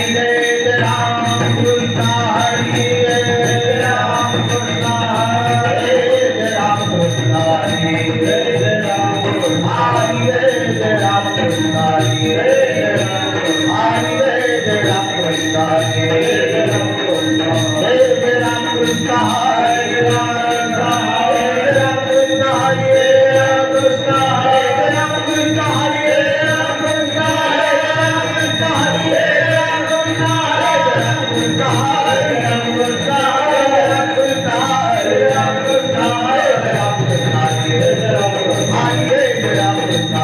Amen.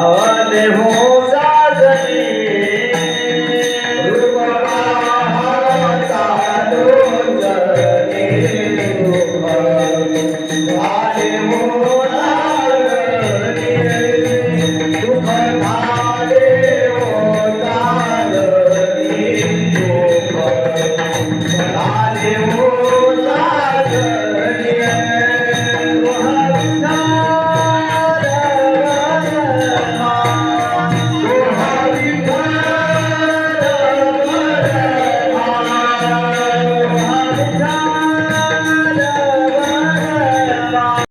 आवाज़ हो